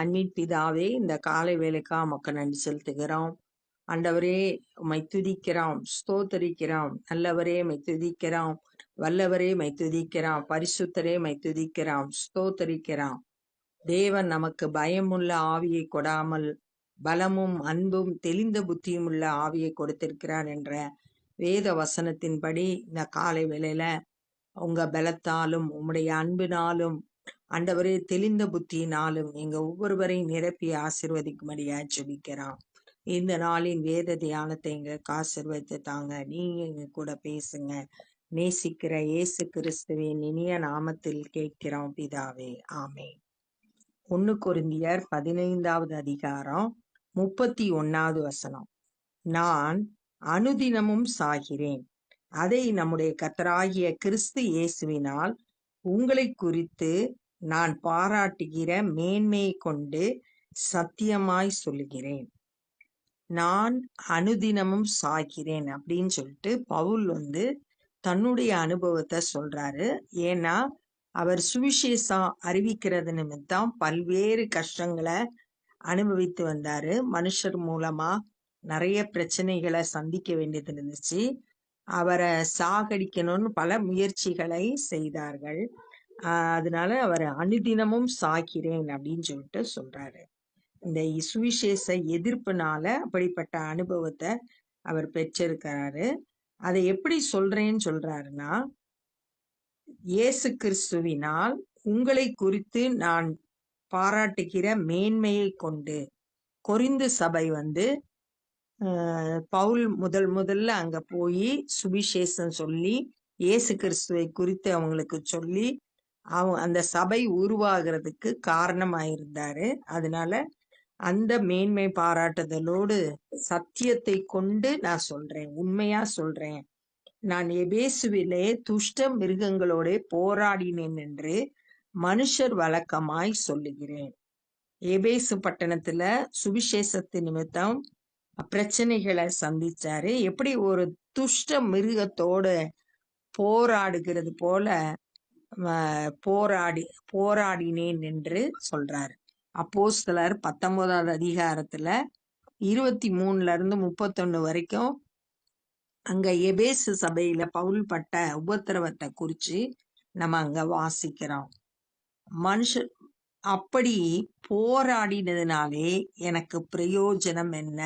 அன்பின் பிதாவே இந்த காலை வேலைக்கா மக்கள் நன்றி செலுத்துகிறோம். ஆண்டவரே உம்மை துதிக்கிறோம் ஸ்தோத்தரிக்கிறோம் நல்லவரே மை துதிக்கிறோம் வல்லவரே மை துதிக்கிறோம் பரிசுத்தரே மை துதிக்கிறோம் ஸ்தோத்தரிக்கிறோம். தேவன் நமக்கு பயமுள்ள ஆவியை கொடாமல் பலமும் அன்பும் தெளிந்த புத்தியும் உள்ள ஆவியை கொடுத்திருக்கிறார் என்ற வேத வசனத்தின்படி இந்த காலை வேளையில உங்க பலத்தாலும் உம்முடைய அன்பினாலும் ஆண்டவரே தெளிந்த புத்தியினாலும் எங்க ஒவ்வொருவரையும் நிரப்பி ஆசிர்வதிக்கும்படியா ஜெபிக்கிறோம். இந்த நாளின் வேத தியானத்தை எங்களுக்கு ஆசிர்வதித்து தாங்க. நீங்க எங்க கூட பேசுங்க. நேசிக்கிற இயேசு கிறிஸ்துவின் இனிய நாமத்தில் கேட்கிறோம் பிதாவே. ஆமே ஒன்னு குருந்தியர் பதினைந்தாவது அதிகாரம் முப்பத்தி ஒன்னாவது வசனம். நான் அனுதினமும் சாகிறேன். அதை நம்முடைய கத்தராகிய கிறிஸ்து இயேசுவினால் உங்களை குறித்து நான் பாராட்டுகிற மேன்மையை கொண்டு சத்தியமாய் சொல்லுகிறேன். நான் அனுதினமும் சாகிறேன் அப்படின்னு சொல்லிட்டு பவுல் வந்து தன்னுடைய அனுபவத்தை சொல்றாரு. ஏன்னா அவர் சுவிசேஷம் அறிவிக்கிறது நிமித்தம் பல்வேறு கஷ்டங்களை அனுபவித்து வந்தாரு. மனுஷர் மூலமா நிறைய பிரச்சனைகளை சந்திக்க வேண்டியது இருந்துச்சு. அவரை சாகடிக்கணும்னு பல முயற்சிகளை செய்தார்கள். அதனால அவர் அனுதினமும் சாகிறேன் அப்படின்னு சொல்லிட்டு சொல்றாரு. இந்த சுவிசேஷ எதிர்ப்புனால அப்படிப்பட்ட அனுபவத்தை அவர் பெற்றிருக்கிறாரு. அதை எப்படி சொல்றேன்னு சொல்றாருன்னா இயேசு கிறிஸ்துவினால் உங்களை குறித்து நான் பாராட்டுகிற மேன்மையை கொண்டு கொரிந்து சபை வந்து ஆஹ் பவுல் முதல் முதல்ல அங்க போய் சுவிசேஷம் சொல்லி இயேசு கிறிஸ்துவை குறித்து அவங்களுக்கு சொல்லி அவ அந்த சபை உருவாகிறதுக்கு காரணமாயிருந்தாரு. அதனால அந்த மேன்மை பாராட்டுதலோடு சத்தியத்தை கொண்டு நான் சொல்றேன் உண்மையா சொல்றேன். நான் எபேசுவிலே துஷ்ட மிருகங்களோட போராடினேன் என்று மனுஷர் வழக்கமாய் சொல்லுகிறேன். எபேசு பட்டணத்துல சுவிசேஷத்து நிமித்தம் பிரச்சனைகளை சந்திச்சாரு. எப்படி ஒரு துஷ்ட மிருகத்தோட போராடுகிறது போல போராடி போராடினேன் என்று சொல்றாரு. அப்போஸ்தலர் பத்தொன்பதாவது அதிகாரத்துல இருபத்தி மூணுல இருந்து முப்பத்தொன்னு வரைக்கும் அங்க எபேசு சபையில பவுல் பட்ட உபத்திரவத்தை குறிச்சு நம்ம அங்க வாசிக்கிறோம். மனுஷ அப்படி போராடினதுனாலே எனக்கு பிரயோஜனம் என்ன?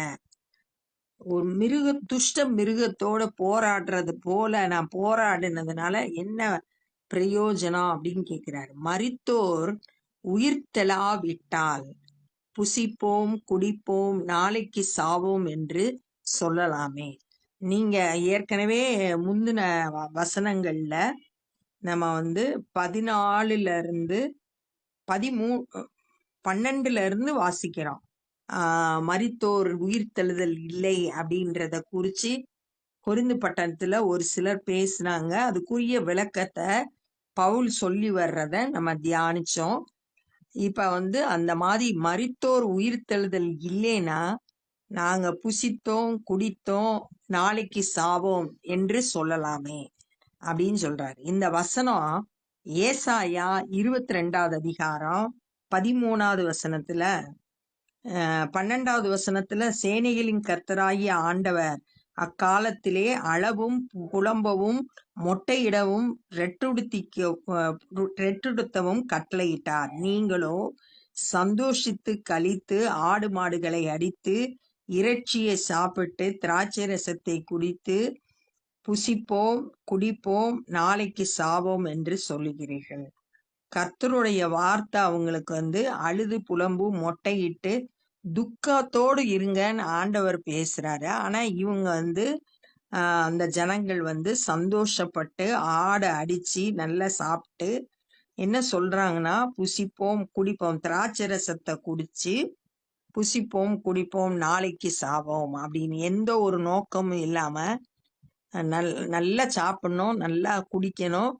ஒரு மிருக துஷ்ட மிருகத்தோட போராடுறது போல நான் போராடினதுனால என்ன பிரயோஜனம் அப்படின்னு கேக்குறாரு. மரித்தோர் உயிர்த்தெலாவிட்டால் புசிப்போம் குடிப்போம் நாளைக்கு சாவோம் என்று சொல்லலாமே. நீங்க ஏற்கனவே முந்தின வ- வசனங்கள்ல நம்ம வந்து பதினாலுல இருந்து பதிமூ பன்னெண்டுல இருந்து வாசிக்கிறோம். ஆஹ் மரித்தோர் உயிர்த்தெழுதல் இல்லை அப்படின்றத குறிச்சு கொரிந்து பட்டணத்துல ஒரு சிலர் பேசுனாங்க. அதுக்குரிய விளக்கத்தை பவுல் சொல்லி வர்றத நம்ம தியானிச்சோம். இப்ப வந்து அந்த மாதிரி மரித்தோர் உயிர்த்தெழுதல் இல்லைன்னா நாங்க புசித்தோம் குடித்தோம் நாளைக்கு சாவோம் என்று சொல்லலாமே அப்படின்னு சொல்றாரு. இந்த வசனம் ஏசாயா இருபத்தி ரெண்டாவது அதிகாரம் பதிமூணாவது வசனத்துல பன்னெண்டாவது வசனத்துல சேனைகளின் கர்த்தராகிய ஆண்டவர் அக்காலத்திலே அளவும் புலம்பவும் மொட்டையிடவும் ரெட்டுடுத்திக்க ரெட்டுடுத்தவும் கட்டளையிட்டார். நீங்களோ சந்தோஷித்து கழித்து ஆடு மாடுகளை அடித்து இறைச்சியை சாப்பிட்டு திராட்சை ரசத்தை குடித்து புசிப்போம் குடிப்போம் நாளைக்கு சாவோம் என்று சொல்லுகிறீர்கள். கர்த்தருடைய வார்த்தை அவங்களுக்கு வந்து அழுது புலம்பு மொட்டையிட்டு துக்கத்தோடு இருங்கன்னு ஆண்டவர் பேசுறாரு. ஆனா இவங்க வந்து ஆஹ், அந்த ஜனங்கள் வந்து சந்தோஷப்பட்டு ஆடை அடிச்சு நல்லா சாப்பிட்டு என்ன சொல்றாங்கன்னா புசிப்போம் குடிப்போம் திராட்சை ரசத்தை குடிச்சு புசிப்போம் குடிப்போம் நாளைக்கு சாவோம் அப்படின்னு எந்த ஒரு நோக்கமும் இல்லாம நல் நல்லா சாப்பிடணும் நல்லா குடிக்கணும்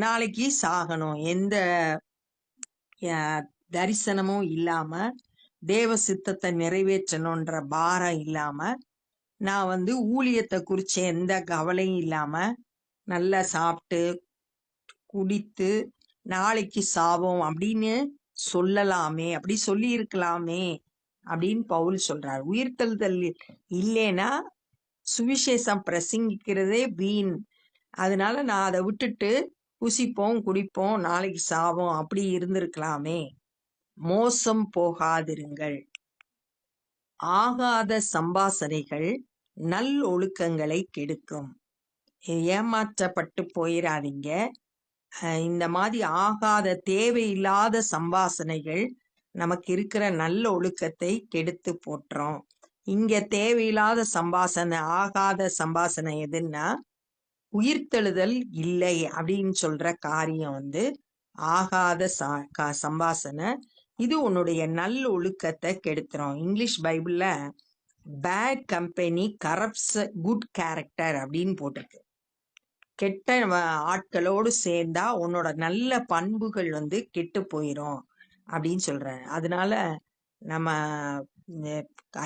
நாளைக்கு சாகணும். எந்த அஹ், தரிசனமும் இல்லாம தேவ சித்தத்தை நிறைவேற்றணுன்ற பாரம் இல்லாம நான் வந்து ஊழியத்தை குறிச்ச எந்த கவலையும் இல்லாம நல்லா சாப்பிட்டு குடித்து நாளைக்கு சாவோம் அப்படின்னு சொல்லலாமே அப்படி சொல்லி இருக்கலாமே அப்படின்னு பவுல் சொல்றார். உயிர்த்தெழுதல் இல்லைன்னா சுவிசேஷம் பிரசங்கிக்கிறதே வீண். அதனால நான் அதை விட்டுட்டு புசிப்போம் குடிப்போம் நாளைக்கு சாவோம் அப்படி இருந்திருக்கலாமே. மோசம் போகாதிருங்கள். ஆகாத சம்பாசனைகள் நல் ஒழுக்கங்களை கெடுக்கும். ஏமாற்றப்பட்டு போயிடாதீங்க அஹ் இந்த மாதிரி ஆகாத தேவையில்லாத சம்பாசனைகள் நமக்கு இருக்கிற நல்ல ஒழுக்கத்தை கெடுத்து போட்டுரும். இங்க தேவையில்லாத சம்பாசனை ஆகாத சம்பாசனை எதுன்னா உயிர்த்தெழுதல் இல்லை அப்படின்னு சொல்ற காரியம் வந்து ஆகாத சம்பாசனை இது உன்னுடைய நல்ல ஒழுக்கத்தை கெடுத்துரும். இங்கிலீஷ் பைபிள்ல bad company corrupts good character அப்படின்னு போட்டிருக்கு. கெட்ட ஆட்களோடு சேர்ந்தா உன்னோட நல்ல பண்புகள் வந்து கெட்டு போயிடும் அப்படின்னு சொல்றேன் அதனால நம்ம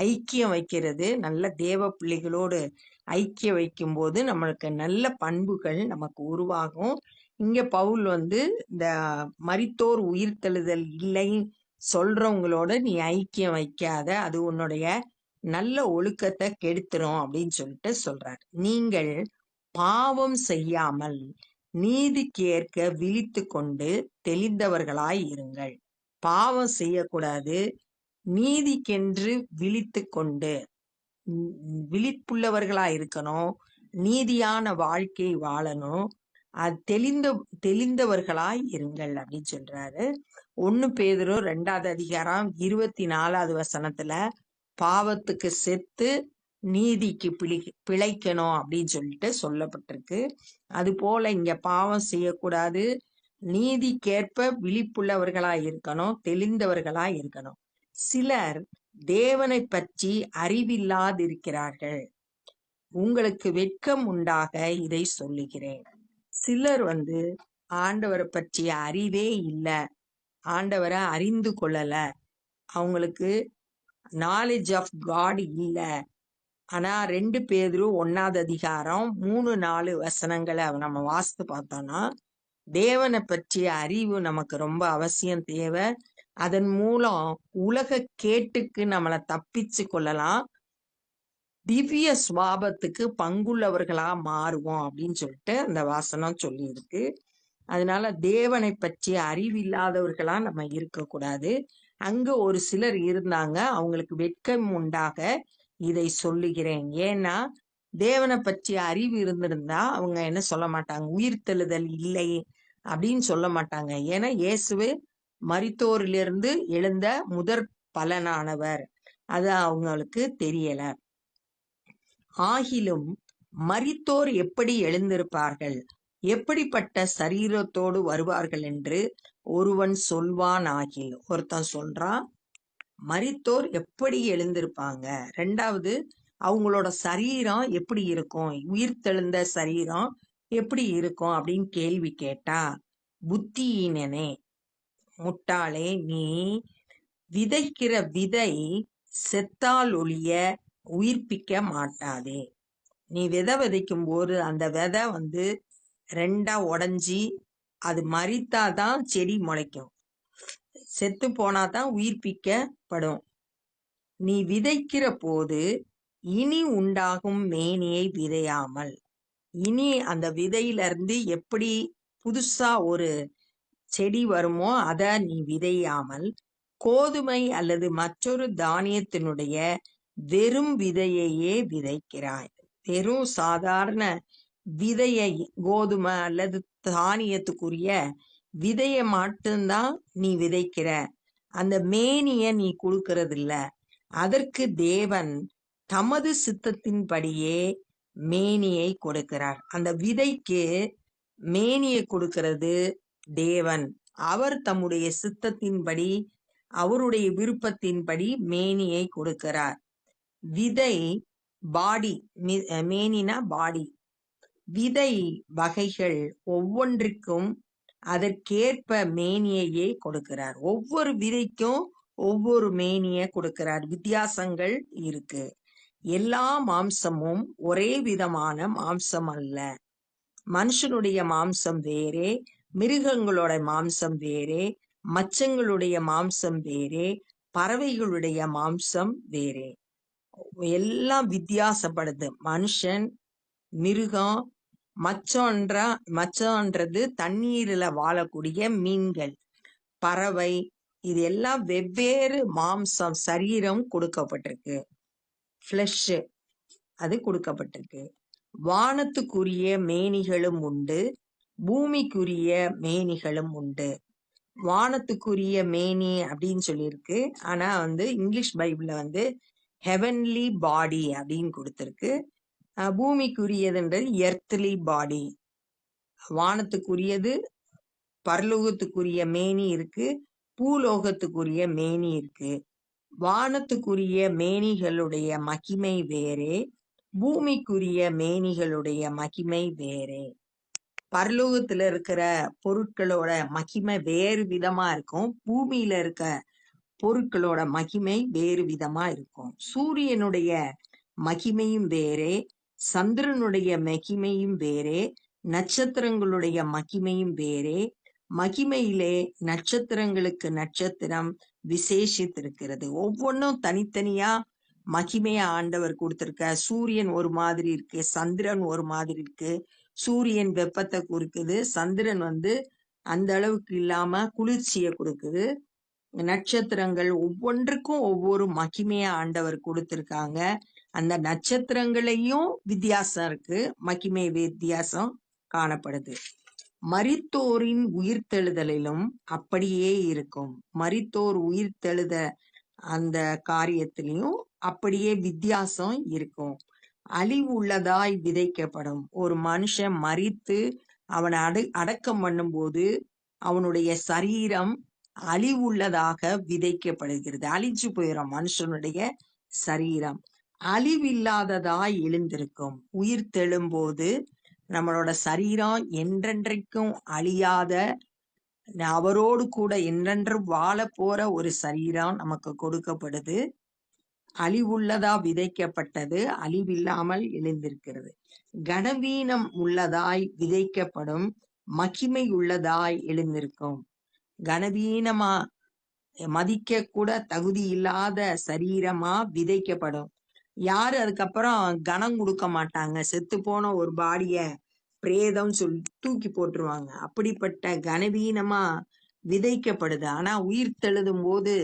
ஐக்கியம் வைக்கிறது நல்ல தேவ பிள்ளைகளோடு ஐக்கியம் வைக்கும்போது நம்மளுக்கு நல்ல பண்புகள் நமக்கு உருவாகும். இங்கே பவுல் வந்து இந்த மரித்தோர் உயிர்த்தெழுதல் இல்லை சொல்றவங்களோட நீ ஐக்கியம் வைக்காத. அது உன்னுடைய நல்ல ஒழுக்கத்தை கெடுத்துரும் அப்படின்னு சொல்லிட்டு சொல்றாரு. நீங்கள் பாவம் செய்யாமல் நீதிக்கு ஏற்க விழித்து கொண்டு தெளிந்தவர்களாய் இருங்கள். பாவம் செய்யக்கூடாது. நீதிக்கென்று விழித்து கொண்டு விழிப்புள்ளவர்களாய் இருக்கணும். நீதியான வாழ்க்கை வாழணும். தெளிந்த தெளிந்தவர்களாய் இருங்கள் அப்படின்னு சொல்றாரு. ஒன்னு பேதுரு ரெண்டாவது அதிகாரம் இருபத்தி நாலாவது வசனத்துல பாவத்துக்கு செத்து நீதிக்கு பிழை பிழைக்கணும் அப்படின்னு சொல்லிட்டு சொல்லப்பட்டிருக்கு. அது போல இங்க பாவம் செய்யக்கூடாது. நீதிக்கேற்ப விழிப்புள்ளவர்களாய் இருக்கணும் தெளிந்தவர்களாய் இருக்கணும். சிலர் தேவனை பற்றி அறிவில்லாதிருக்கிறார்கள். உங்களுக்கு வெட்கம் உண்டாக இதை சொல்லுகிறேன். சிலர் வந்து ஆண்டவரை பற்றிய அறிவே இல்லை. ஆண்டவரை அறிந்து கொள்ளலை. அவங்களுக்கு நாலேஜ் ஆஃப் காட் இல்லை. ஆனால் ரெண்டு பேரும் ஒன்னாவது அதிகாரம் மூணு நாலு வசனங்களை நம்ம வாசித்து பார்த்தோம்னா தேவனை பற்றிய அறிவு நமக்கு ரொம்ப அவசியம் தேவை. அதன் மூலம் உலக கேட்டுக்கு நம்மளை தப்பிச்சு கொள்ளலாம். திவ்ய சுவாபத்துக்கு பங்குள்ளவர்களா மாறுவோம் அப்படின்னு சொல்லிட்டு அந்த வாசனம் சொல்லி இருக்கு அதனால தேவனை பற்றிய அறிவில்லாதவர்களா நம்ம இருக்கக்கூடாது. அங்க ஒரு சிலர் இருந்தாங்க. அவங்களுக்கு வெட்கம் உண்டாக இதை சொல்லுகிறேன். ஏன்னா தேவனை பற்றிய அறிவு இருந்திருந்தா அவங்க என்ன சொல்ல மாட்டாங்க? உயிர்த்தெழுதல் இல்லை அப்படின்னு சொல்ல மாட்டாங்க. ஏன்னா இயேசுவே மரித்தோரிலிருந்து எழுந்த முதற் பலனானவர். அது அவங்களுக்கு தெரியல. ஆகிலும் மரித்தோர் எப்படி எழுந்திருப்பார்கள்? எப்படிப்பட்ட சரீரத்தோடு வருவார்கள் என்று ஒருவன் சொல்வான் ஆகில் ஒருத்தன் சொல்றான் மரித்தோர் எப்படி எழுந்திருப்பாங்க? ரெண்டாவது அவங்களோட சரீரம் எப்படி இருக்கும்? உயிர்த்தெழுந்த சரீரம் எப்படி இருக்கும் அப்படின்னு கேள்வி கேட்டா புத்தியினனே முட்டாளே நீ விதைக்கிற விதை செத்தால் ஒழிய உயிர்ப்பிக்க மாட்டாதே. நீ விதை விதைக்கும் போது அந்த விதை வந்து ரெண்டா உடஞ்சி அது மறித்தாதான் செடி முளைக்கும். செத்து போனாதான் உயிர்ப்பிக்கப்படும். நீ விதைக்கிற போது இனி உண்டாகும் மேனியை விதையாமல். இனி அந்த விதையிலிருந்து எப்படி புதுசா ஒரு செடி வருமோ அதை நீ விதையாமல் கோதுமை அல்லது மற்றொரு தானியத்தினுடைய வெறும் விதையையே விதைக்கிறாய். வெறும் சாதாரண விதையை கோதுமை அல்லது தானியத்துக்குரிய விதையை மட்டும்தான் நீ விதைக்கிற. அந்த மேனிய நீ கொடுக்கறது இல்ல அதற்கு தேவன் தமது சித்தத்தின்படியே மேனியை கொடுக்கிறார். அந்த விதைக்கு மேனியை கொடுக்கிறது தேவன். அவர் தம்முடைய சித்தத்தின்படி அவருடைய விருப்பத்தின்படி மேனியை கொடுக்கிறார். விதை பாடி மேனினா பாடி. விதை வகைகள் ஒவ்வொன்றிற்கும் அதற்கேற்ப மேனியையே கொடுக்கிறார். ஒவ்வொரு விதைக்கும் ஒவ்வொரு மேனிய கொடுக்கிறார். வித்தியாசங்கள் இருக்கு. எல்லா மாம்சமும் ஒரே விதமான மாம்சம் அல்ல. மனுஷனுடைய மாம்சம் வேறே மிருகங்களோட மாம்சம் வேறே மச்சங்களுடைய மாம்சம் வேறே பறவைகளுடைய மாம்சம் வேறே. எல்லாம் வித்தியாசப்படுது. மனுஷன் மிருகம் மச்சம்ன்றா மச்சம்ன்றது தண்ணீர்ல வாழக்கூடிய மீன்கள் பறவை இது எல்லாம் வெவ்வேறு மாம்சம் சரீரம் கொடுக்கப்பட்டிருக்கு. ஃப்ளஷ் அது கொடுக்கப்பட்டிருக்கு. வானத்துக்குரிய மேனிகளும் உண்டு. பூமிக்குரிய மேனிகளும் உண்டு. வானத்துக்குரிய மேனி அப்படின்னு சொல்லியிருக்கு. ஆனா வந்து இங்கிலீஷ் பைபிள்ல வந்து ஹெவன்லி பாடி அப்படின்னு கொடுத்துருக்கு. பூமிக்குரியதுன்றது எர்த்லி பாடி வானத்துக்குரியது பரலோகத்துக்குரிய மேனி இருக்கு பூலோகத்துக்குரிய மேனி இருக்கு. வானத்துக்குரிய மேனிகளுடைய மகிமை வேறே பூமிக்குரிய மேனிகளுடைய மகிமை வேறே. பரலோகத்துல இருக்கிற பொருட்களோட மகிமை வேறு விதமா இருக்கும். பூமியில இருக்க பொருட்களோட மகிமை வேறு விதமா இருக்கும். சூரியனுடைய மகிமையும் வேறே சந்திரனுடைய மகிமையும் வேறே நட்சத்திரங்களுடைய மகிமையும் வேறே. மகிமையிலே நட்சத்திரங்களுக்கு நட்சத்திரம் விசேஷித்திருக்கிறது. ஒவ்வொன்றும் தனித்தனியா மகிமையை ஆண்டவர் கொடுத்திருக்க சூரியன் ஒரு மாதிரி இருக்கு சந்திரன் ஒரு மாதிரி இருக்கு. சூரியன் வெப்பத்தை கொடுக்குது சந்திரன் வந்து அந்த அளவுக்கு இல்லாம குளிர்ச்சியை கொடுக்குது. நட்சத்திரங்கள் ஒவ்வொன்றுக்கும் ஒவ்வொரு மகிமையை ஆண்டவர் கொடுத்திருக்காங்க. அந்த நட்சத்திரங்களையும் வித்தியாசம் இருக்கு. மகிமை வித்தியாசம் காணப்படுது. மரித்தோரின் உயிர்த்தெழுதலிலும் அப்படியே இருக்கும். மரித்தோர் உயிர்த்தெழுத அந்த காரியத்திலையும் அப்படியே வித்தியாசம் இருக்கும். அழிவு உள்ளதாய் விதைக்கப்படும். ஒரு மனுஷன் மறித்து அவனை அடு அடக்கம் பண்ணும்போது அவனுடைய சரீரம் அழிவுள்ளதாக விதைக்கப்படுகிறது. அழிஞ்சு போயிடும் மனுஷனுடைய சரீரம். அழிவில்லாததாய் எழுந்திருக்கும். உயிர் தெழும்போது நம்மளோட சரீரம் என்றென்றைக்கும் அழியாத அவரோடு கூட என்றென்றும் வாழ போற ஒரு சரீரம் நமக்கு கொடுக்கப்படுது. அழிவுள்ளதா விதைக்கப்பட்டது அழிவில்லாமல் எழுந்திருக்கிறது. கனவீனம் உள்ளதாய் விதைக்கப்படும் மகிமை உள்ளதாய் எழுந்திருக்கும். கனவீனமா மதிக்க கூட தகுதி இல்லாத சரீரமா விதைக்கப்படும். யாரு அதுக்கப்புறம் கனம் கொடுக்க மாட்டாங்க. செத்து போன ஒரு பாடிய பிரேதம் சொல்லி தூக்கி போட்டுருவாங்க. அப்படிப்பட்ட கனவீனமா விதைக்கப்படுது. ஆனா உயிர் தெழுதும் போது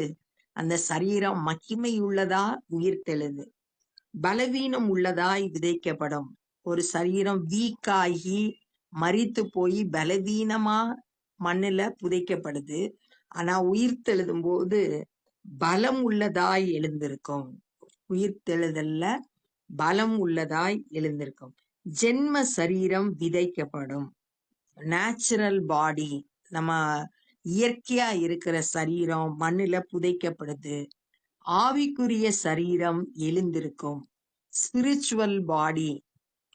அந்த சரீரம் மகிமை உள்ளதா? உயிர் தெழுது. பலவீனம் உள்ளதாய் விதைக்கப்படும். ஒரு சரீரம் வீக்காகி மரித்து போய் பலவீனமா மண்ணில் புதைக்கப்படுது. ஆனா உயிர்த்தெழுதும் போது பலம் உள்ளதாய் எழுந்திருக்கும். உயிர்த்தெழுதல்ல பலம் உள்ளதாய் எழுந்திருக்கும். ஜென்ம சரீரம் விதைக்கப்படும். நேச்சுரல் பாடி நம்ம இயற்கையா இருக்கிற சரீரம் மண்ணுல புதைக்கப்படுது. ஆவிக்குரிய சரீரம் எழுந்திருக்கும். ஸ்பிரிச்சுவல் பாடி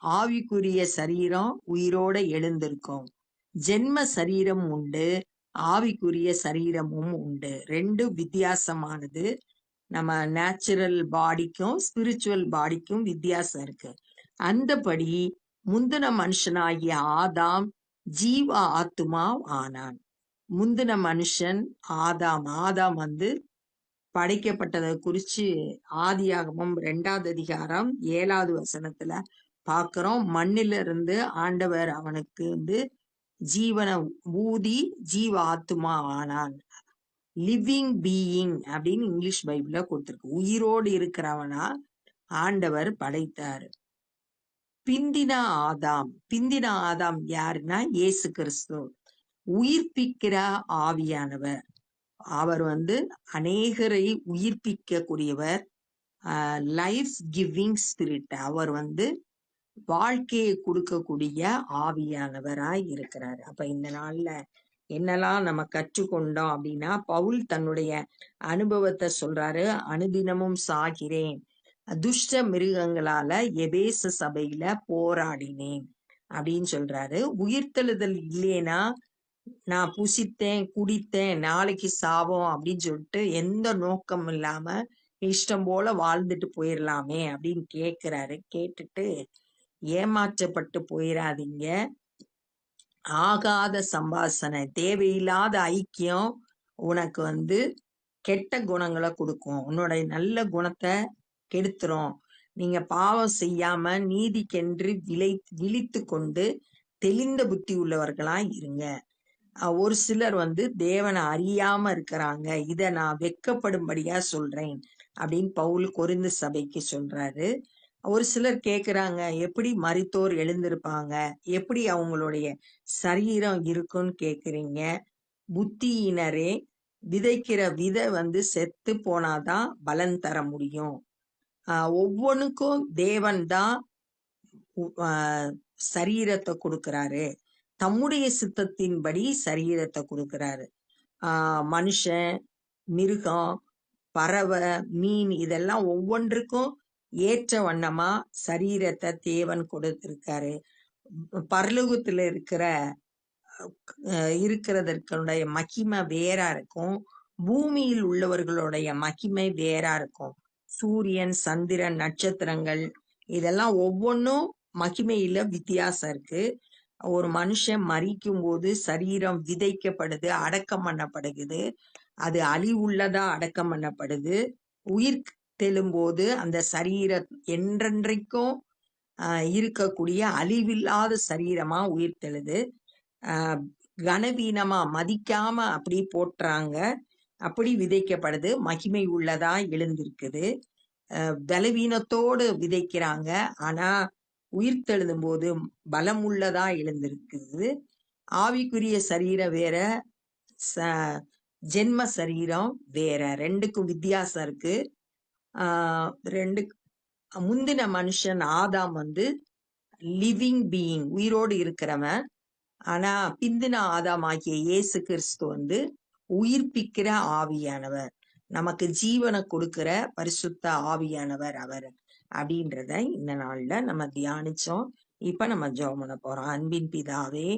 ஆவிக்குரிய சரீரம் உயிரோட எழுந்திருக்கும். ஜென்ம சரீரம் உண்டு ஆவிக்குரிய சரீரமும் உண்டு. ரெண்டு வித்தியாசமானது. நம்ம நேச்சுரல் பாடிக்கும் ஸ்பிரிச்சுவல் பாடிக்கும் வித்தியாசம் இருக்கு. அந்தபடி முந்தின மனுஷனாகிய ஆதாம் ஜீவ ஆத்துமா ஆனான். முந்தின மனுஷன் ஆதாம் ஆதாம் வந்து படைக்கப்பட்டதை குறிச்சு ஆதியாகமம் ரெண்டாவது அதிகாரம் ஏழாவது வசனத்துல பாக்குறோம். மண்ணில இருந்து ஆண்டவர் அவனுக்கு வந்து ஜீவன ஊதி ஜீவ ஆத்துமா ஆனான். லிவிங் பீயிங் அப்படின்னு இங்கிலீஷ் பைபிள கொடுத்துருக்கு. உயிரோடு இருக்கிறவனா ஆண்டவர் படைத்தார். பிந்தின ஆதாம். பிந்தின ஆதாம் யாருன்னா இயேசு கிறிஸ்து. உயிர்ப்பிக்கிற ஆவியானவர். அவர் வந்து அநேகரை உயிர்ப்பிக்க கூடியவர் லைஃப் கிவிங் ஸ்பிரிட் அவர் வந்து வாழ்க்கையை கொடுக்கக்கூடிய ஆவியானவராய் இருக்கிறார். அப்ப இந்த நாள்ல என்னெல்லாம் நம்ம கற்றுக்கொண்டோம் அப்படின்னா பவுல் தன்னுடைய அனுபவத்தை சொல்றாரு அனுதினமும் சாகிறேன். துஷ்ட மிருகங்களால எபேச சபையில போராடினேன். அப்படின்னு சொல்றாரு. உயிர்த்தெழுதல் இல்லைனா நான் புசித்தேன் குடித்தேன் நாளைக்கு சாவோம் அப்படின்னு சொல்லிட்டு எந்த நோக்கம் இல்லாம இஷ்டம் போல வாழ்ந்துட்டு போயிடலாமே அப்படின்னு கேக்குறாரு. கேட்டுட்டு ஏமாற்றப்பட்டு போயிடாதீங்க ஆகாத சம்பாசனை தேவையில்லாத ஐக்கியம் உனக்கு வந்து கெட்ட குணங்களை கொடுக்கும். உன்னுடைய நல்ல குணத்தை கெடுத்துரும். நீங்க பாவம் செய்யாம நீதிக்கென்று விளை விழித்து கொண்டு தெளிந்த புத்தி உள்ளவர்களா இருங்க. ஒரு சிலர் வந்து தேவனை அறியாம இருக்கிறாங்க. இத நான் வெட்கப்படும்படியா சொல்றேன் அப்படின்னு பவுல் கொருந்து சபைக்கு சொல்றாரு. ஒரு சிலர் கேக்குறாங்க எப்படி மரித்தோர் எழுந்திருப்பாங்க? எப்படி அவங்களுடைய சரீரம் இருக்குன்னு கேக்குறீங்க? புத்தியினரே விதைக்கிற விதை வந்து செத்து போனாதான் பலன் தர முடியும். ஆஹ் ஒவ்வொன்றுக்கும் தேவன் தான் சரீரத்தை கொடுக்குறாரு. தம்முடைய சித்தத்தின்படி சரீரத்தை கொடுக்குறாரு. ஆஹ் மனுஷன் மிருகம் பறவை மீன் இதெல்லாம் ஒவ்வொன்றுக்கும் ஏற்ற வண்ணமா சரீரத்தை தேவன் கொடுத்திருக்காரு. பரலோகத்துல இருக்கிற அஹ் இருக்கிறதற்குடைய மகிமை வேறா இருக்கும். பூமியில் உள்ளவர்களுடைய மகிமை வேறா இருக்கும். சூரியன் சந்திரன் நட்சத்திரங்கள் இதெல்லாம் ஒவ்வொன்றும் மகிமையில வித்தியாசம் இருக்கு. ஒரு மனுஷன் மறிக்கும் போது சரீரம் விதைக்கப்படுது அடக்கம் பண்ணப்படுகிறது. அது அழிவுள்ளதா அடக்கம் பண்ணப்படுது. உயிர் தெழும்போது அந்த சரீர என்றென்றைக்கும் இருக்கக்கூடிய அழிவில்லாத சரீரமா உயிர் தெழுது கனவீனமா மதிக்காம அப்படி போட்டுறாங்க அப்படி விதைக்கப்படுது. மகிமை உள்ளதா எழுந்திருக்குது. பலவீனத்தோடு விதைக்கிறாங்க. ஆனா உயிர் தெழுதும் போது பலம் உள்ளதா எழுந்திருக்குது. ஆவிக்குரிய சரீரம் வேற ச ஜென்ம சரீரம் வேற. ரெண்டுக்கும் வித்தியாசம் இருக்கு. ரெண்டு முந்தின மனுஷன் ஆதாம் வந்து லிவிங் பீயிங் உயிரோடு இருக்கிறவன். ஆனா பிந்தின ஆதாம் ஆகிய இயேசு கிறிஸ்து வந்து உயிர்ப்பிக்கிற ஆவியானவர். நமக்கு ஜீவனை கொடுக்கிற பரிசுத்த ஆவியானவர் அவர் அப்படின்றத இந்த நாள்ல நம்ம தியானிச்சோம். இப்ப நம்ம ஜெபம் பண்ண போறோம். அன்பின் பிதாவே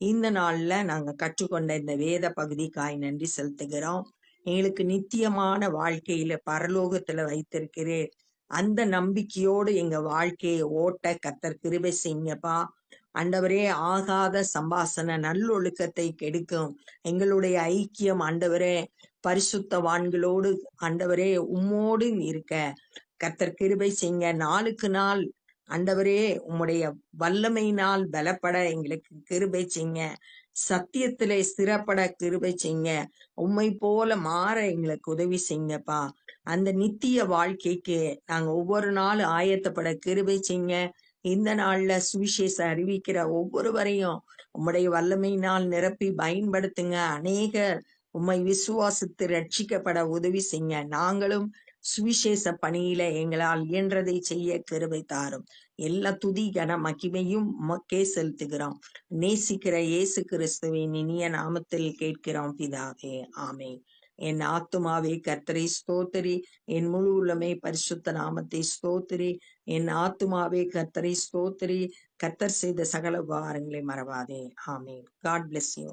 இந்த நாள்ல நாங்க கற்றுக்கொண்ட இந்த வேத பகுதிக்காய் நன்றி செலுத்துகிறோம். எங்களுக்கு நித்தியமான வாழ்க்கையில பரலோகத்துல வைத்திருக்கிறேன். அந்த நம்பிக்கையோடு எங்க வாழ்க்கையை ஓட்ட கத்தர் கிருபை செய்யுங்கப்பா. ஆண்டவரே ஆகாத சம்பாசன நல்லொழுக்கத்தை கெடுக்கும். எங்களுடைய ஐக்கியம் ஆண்டவரே பரிசுத்தவான்களோடு ஆண்டவரே உம்மோடு இருக்க. கத்தர் கிருபை செய்யுங்க. நாளுக்கு நாள் ஆண்டவரே உம்முடைய வல்லமையினால் பலப்பட எங்களுக்கு கிருபை செய்யுங்க. சத்தியத்திலே ஸ்திரப்பட கிருபை செய்யுங்க உம்மை போல மாற எங்களுக்கு உதவி செய்யுங்கப்பா. அந்த நித்திய வாழ்க்கைக்கு நாங்க ஒவ்வொரு நாள் ஆயத்தப்பட கிருபை செய்யுங்க. இந்த நாள்ல சுவிசேஷ அறிவிக்கிற ஒவ்வொருவரையும் உம்முடைய வல்லமையினால் நிரப்பி பயன்படுத்துங்க. அநேக உம்மை விசுவாசித்து ரட்சிக்கப்பட உதவி செய்யுங்க. நாங்களும் சுவிசேஷ பணியில எங்களால் இயன்றதை செய்ய கிருபை தாரும். எல்லா துதி கன மகிமையும் உமக்கே செலுத்துகிறோம். நேசிக்கிற இயேசு கிறிஸ்துவின் இனிய நாமத்தில் கேட்கிறோம் பிதாவே ஆமே என் ஆத்துமாவே கர்த்தரை ஸ்தோத்திரி. என் முழு உள்ளமே பரிசுத்த நாமத்தை ஸ்தோத்திரி. என் ஆத்துமாவே கர்த்தரை ஸ்தோத்திரி. கர்த்தர் செய்த சகல உபகாரங்களை மறவாதே ஆமே காட் bless யூ.